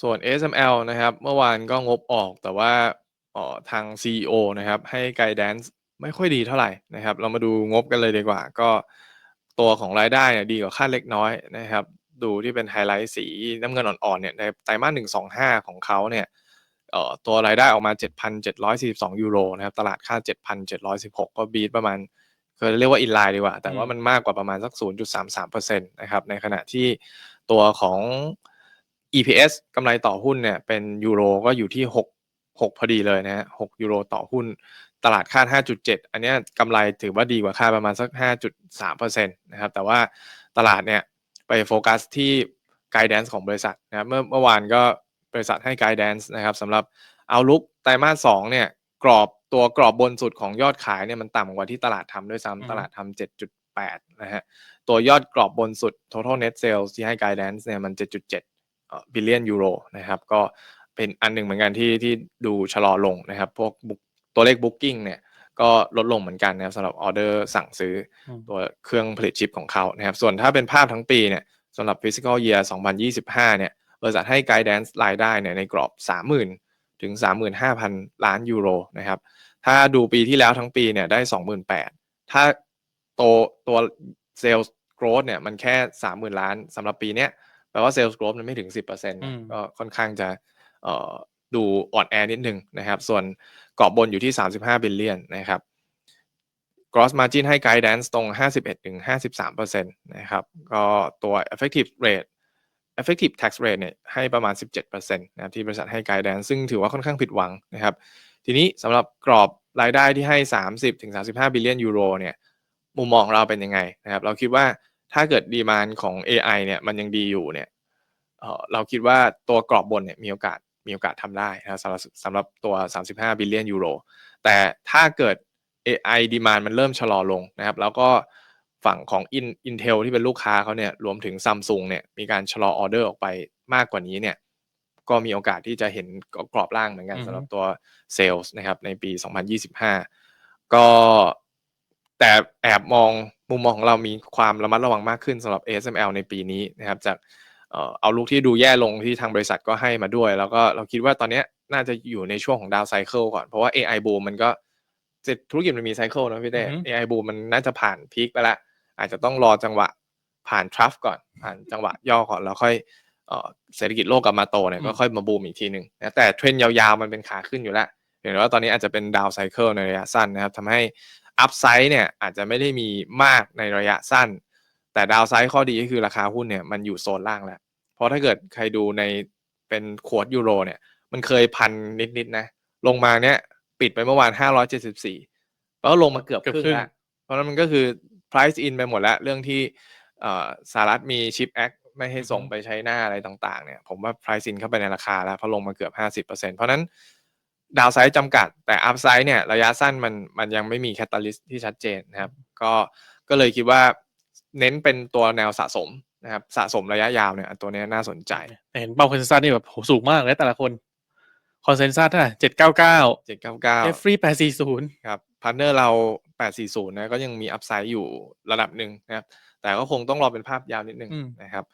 ส่วน SML นะครับ เมื่อวานก็งบออกแต่ว่าออทาง CEO นะครับ ให้ guidance ไม่ค่อยดีเท่าไหร่นะครับ เรามาดูงบกันเลยดีกว่า ก็ตัวของรายได้เนี่ยดีกว่าคาดเล็กน้อยนะครับ ดูที่เป็นไฮไลท์สีน้ำเงินอ่อนๆเนี่ยในไตรมาส1-25ของเขาเนี่ยเอ่อตัวรายได้ออกมา 7,742 ยูโรนะครับ ตลาดค่าด7,716 ก็บีตประมาณคือเรียกว่า inline ดีกว่า แต่ว่ามันมากกว่าประมาณสัก 0.33%นะครับ ในขณะที่ตัวของ EPS กำไรต่อหุ้นเนี่ยเป็นยูโรก็อยู่ที่ 6 6 พอดีเลยนะครับ6ยูโรต่อหุ้น ตลาดคาด 5.7 อันเนี้ยกำไรถือว่าดีกว่าคาดประมาณสัก 5.3%นะครับ แต่ว่าตลาดเนี่ยไปโฟกัสที่ guidance ของบริษัทนะครับเมื่อเมื่อวานก็บริษัทให้ guidance นะครับสำหรับ outlook ไตรมาส2เนี่ยกรอบตัวกรอบบนสุดของยอดขายเนี่ยมันต่ำกว่าที่ตลาดทำด้วยอือซ้ำฮึตลาดทำ7.8นะฮะตัวยอดกรอบบนสุด total net sales ที่ให้ guidance เนี่ยมัน 7.7 เอ่อ billion ยูโรนะครับก็เป็นอันหนึ่งเหมือนกันที่ที่ดูชะลอลงนะครับ พวก book ตัวเลข booking เนี่ยก็ลดลงเหมือนกันนะครับสำหรับออร์เดอร์สั่งซื้ออืมตัวเครื่องผลิตชิปของเขานะครับ ส่วนถ้าเป็นภาพทั้งปีเนี่ยสำหรับ fiscal year 2025 เนี่ยบริษัทให้ guidance รายได้เนี่ยในกรอบ 30,000 ถึง 35,000 ล้านยูโรนะครับ ถ้าดูปีที่แล้วทั้งปีเนี่ยได้ 28,000 ถ้าโตตัว sales growth เนี่ยมันแค่ 30,000 ล้านสำหรับปีเนี้ย แปลว่า sales growth มันไม่ถึง 10%นะอืมก็ค่อนข้างจะเอ่อดูอ่อนแอนิดหนึ่งนะครับ ส่วนกรอบบนอยู่ที่ 35 บิลเลียนนะครับ gross margin ให้ guidance ตรง 51-53%นะครับ ก็ตัว effective rate effective tax rate เนี่ยให้ประมาณ 17%นะครับที่บริษัทให้ guidance ซึ่งถือว่าค่อนข้างผิดหวังนะครับ ทีนี้สำหรับกรอบรายได้ที่ให้ 30-35 บิลเลียนยูโรเนี่ย มุมมองของเราเป็นยังไงนะครับ เราคิดว่า ถ้าเกิดดีมานของ AI เนี่ยมันยังดีอยู่เนี่ยเอ่อเราคิดว่าตัวกรอบบนเนี่ยมีโอกาสมีโอกาสทำได้นะครับสำหรับสำหรับตัว 35 บิลเลียนยูโรแต่ถ้าเกิด AI ดีมานมันเริ่มชะลอลงนะครับ แล้วก็ฝั่งของ In Intel ที่เป็นลูกค้าเขาเนี่ยรวมถึง Samsung เนี่ยมีการชะลอออเดอร์ออกไปมากกว่านี้เนี่ยก็มีโอกาสที่จะเห็นกรอบล่างเหมือนกันอือฮึสำหรับตัวเซลส์นะครับในปี 2025 ก็ แต่แอบมองมุมมองของเรามีความระมัดระวังมากขึ้นสำหรับ ASML ในปีนี้นะครับ จากเอ่อเอาลุกที่ดูแย่ลงที่ทางบริษัทก็ให้มาด้วย แล้วก็เราคิดว่าตอนเนี้ยน่าจะอยู่ในช่วงของดาวไซเคิลก่อน เพราะว่า AI boom มันก็ธุรกิจมันมีไซเคิลนะพี่เต้อือฮึ AI boom มันน่าจะผ่านพีคไปแล้วอาจจะต้องรอจังหวะผ่านทรัฟก่อน ผ่านจังหวะย่อก่อนแล้วค่อยเอ่อเศรษฐกิจโลกกลับมาโตเนี่ยอืมก็ค่อยมาบูมอีกทีหนึ่งนะแต่เทรนด์ยาวๆมันเป็นขาขึ้นอยู่แล้วเห็นว่าตอนนี้อาจจะเป็นดาวไซเคิลในระยะสั้นนะครับทำให้ อัพไซด์เนี่ยอาจจะไม่ได้มีมากในระยะสั้น แต่ดาวไซด์ข้อดีก็คือราคาหุ้นเนี่ยมันอยู่โซนล่างแล้ว เพราะถ้าเกิดใครดูในเป็นขวดยูโรเนี่ย มันเคยพันนิดๆนะลงมาเนี่ยปิดไปเมื่อวาน 574แล้วลงมาเกือบเกือบครึ่งครึ่งแล้วเพราะฉะนั้นมันก็คือ price in ไปหมดแล้ว เรื่องที่เอ่อสหรัฐมี chip act ไม่ให้ส่งไปใช้หน้าอะไรต่างๆเนี่ย ผมว่า price in เข้าไปในราคาแล้วเพราะลงมาเกือบ 50%เพราะฉะนั้น ดาวไซด์จำกัด แต่อัพไซด์เนี่ยระยะสั้นมันมันยังไม่มีแคตตาลิสที่ชัดเจนนะครับ ก็ก็เลยคิดว่าเน้นเป็นตัวแนวสะสมนะครับสะสมระยะยาวเนี่ยตัวเนี้ยน่าสนใจแต่เห็นเป้าคอนเซนซัสนี่แบบโหสูงมากเลยแต่ละคนคอนเซนซัสเท่าไหร่เจ็ดเก้าเก้า799เอฟฟรีแปดสี่ศูนย์ครับพาร์ทเนอร์เรา840นะก็ยังมีอัพไซด์อยู่ระดับหนึ่งนะครับแต่ก็คงต้องรอเป็นภาพยาวนิดนึงนะครับ